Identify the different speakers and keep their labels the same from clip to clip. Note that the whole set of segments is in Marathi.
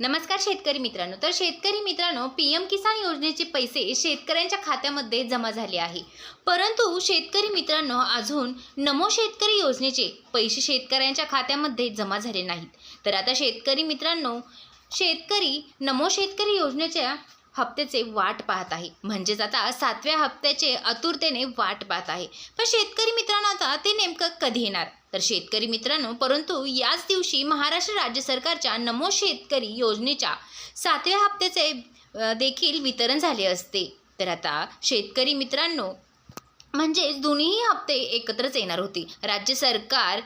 Speaker 1: नमस्कार शेतकरी मित्रांनो. तर शेतकरी मित्रांनो पी एम किसान योजनेचे पैसे शेतकऱ्यांच्या खात्यामध्ये जमा झाले आहे. परंतु शेतकरी मित्रांनो अजून नमो शेतकरी योजनेचे पैसे शेतकऱ्यांच्या खात्यामध्ये जमा झाले नाहीत. तर आता शेतकरी मित्रांनो शेतकरी नमो शेतकरी योजनेच्या हप्त्याचे वाट पाहत आहे. म्हणजेच आता सातव्या हप्त्याचे आतुरतेने वाट पाहत आहे. पण शेतकरी मित्रांनो आता ते नेमकं कधी येणार? तर शेतकरी मित्रांनो परंतु याच दिवशी महाराष्ट्र राज्य सरकारच्या नमो शेतकरी योजनेच्या सातव्या हप्त्याचे देखील वितरण झाले असते. तर आता शेतकरी मित्रांनो म्हणजेच दोन्ही हप्ते एकत्रच येणार होते. राज्य सरकार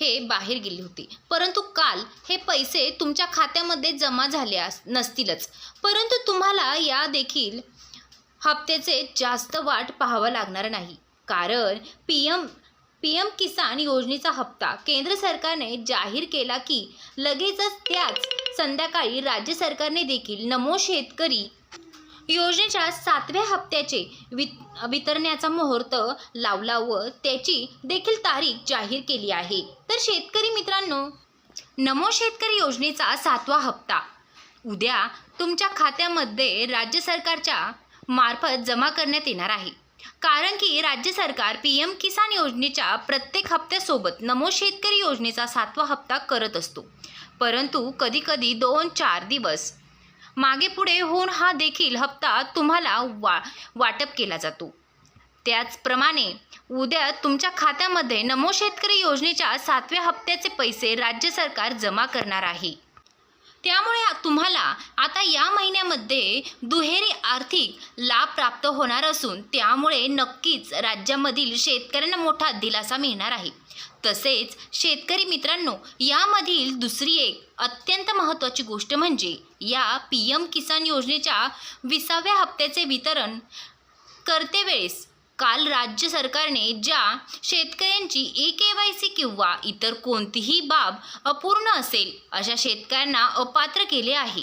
Speaker 1: हे बाहेर गेली होती. परंतु काल हे पैसे तुमच्या खात्यामध्ये जमा झाले अस- नसतीलच. परंतु तुम्हाला या देखील हप्त्याचे जास्त वाट पाहावं लागणार नाही. कारण P M P M Kisan योजनेचा हप्ता केंद्र सरकारने जाहीर केला की लगेचच त्याच संध्याकाळी राज्य सरकारने देखील नमो शेतकरी योजनेच्या सातव्या हप्त्याचे वित वितरण्याचा मुहूर्त लावला व त्याची देखील तारीख जाहीर केली आहे. तर शेतकरी मित्रांनो नमो शेतकरी योजनेचा सातवा हप्ता. उद्या तुमच्या खात्यामध्ये राज्य सरकारच्या मार्फत जमा करण्यात येणार आहे. कारण की राज्य सरकार पी एम किसान योजनेच्या प्रत्येक हप्त्यासोबत नमो शेतकरी योजनेचा सातवा हप्ता करत असतो. परंतु कधीकधी दोन चार दिवस मागे पुढे होऊन हा देखील हप्ता तुम्हाला वा वाटप केला जातो. त्याचप्रमाणे उद्या तुमच्या खात्यामध्ये नमो शेतकरी योजनेच्या सातव्या हप्त्याचे पैसे राज्य सरकार जमा करणार आहे. त्यामुळे तुम्हाला आता या महिन्यामध्ये दुहेरी आर्थिक लाभ प्राप्त होणार असून त्यामुळे नक्कीच राज्यामधील शेतकऱ्यांना मोठा दिलासा मिळणार आहे. तसेच शेतकरी मित्रांनो यामधील दुसरी एक अत्यंत महत्त्वाची गोष्ट म्हणजे या पी एम किसान योजनेच्या विसाव्या हप्त्याचे वितरण करतेवेळेस काल राज्य सरकारने ज्या शेतकऱ्यांची ए के वाय सी किंवा इतर कोणतीही बाब अपूर्ण असेल अशा शेतकऱ्यांना अपात्र केले आहे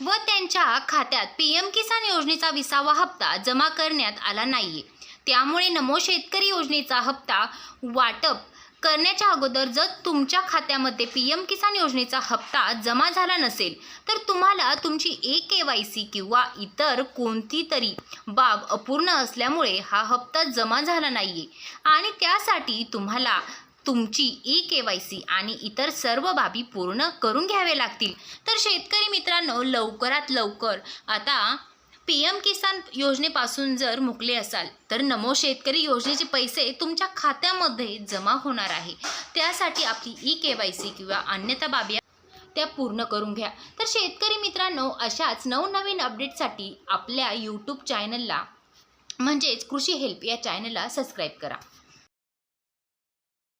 Speaker 1: व त्यांच्या खात्यात पी एम किसान योजनेचा विसावा हप्ता जमा करण्यात आला नाहीये. त्यामुळे नमो शेतकरी योजनेचा हप्ता वाटप करण्याच्या अगोदर जर तुमच्या खात्यामध्ये पी एम किसान योजनेचा हप्ता जमा झाला नसेल तर तुम्हाला तुमची ए के वाय सी किंवा इतर कोणती तरी बाब अपूर्ण असल्यामुळे हा हप्ता जमा झाला नाही आहे आणि त्यासाठी तुम्हाला तुमची ई के वाय सी आणि इतर सर्व बाबी पूर्ण करून घ्यावे लागतील. तर शेतकरी मित्रांनो लवकरात लवकर आता पी एम किसान योजनेपासून जर मुकले असाल तर नमो शेतकरी योजनेचे पैसे तुमच्या खात्यामध्ये जमा होणार आहे. त्यासाठी आपली ई के वाय सी किंवा अन्यथा बाबी त्या पूर्ण करून घ्या. तर शेतकरी मित्रांनो अशाच नवनवीन अपडेटसाठी आपल्या यूट्यूब चॅनलला म्हणजेच कृषी हेल्प या चॅनलला सबस्क्राईब करा.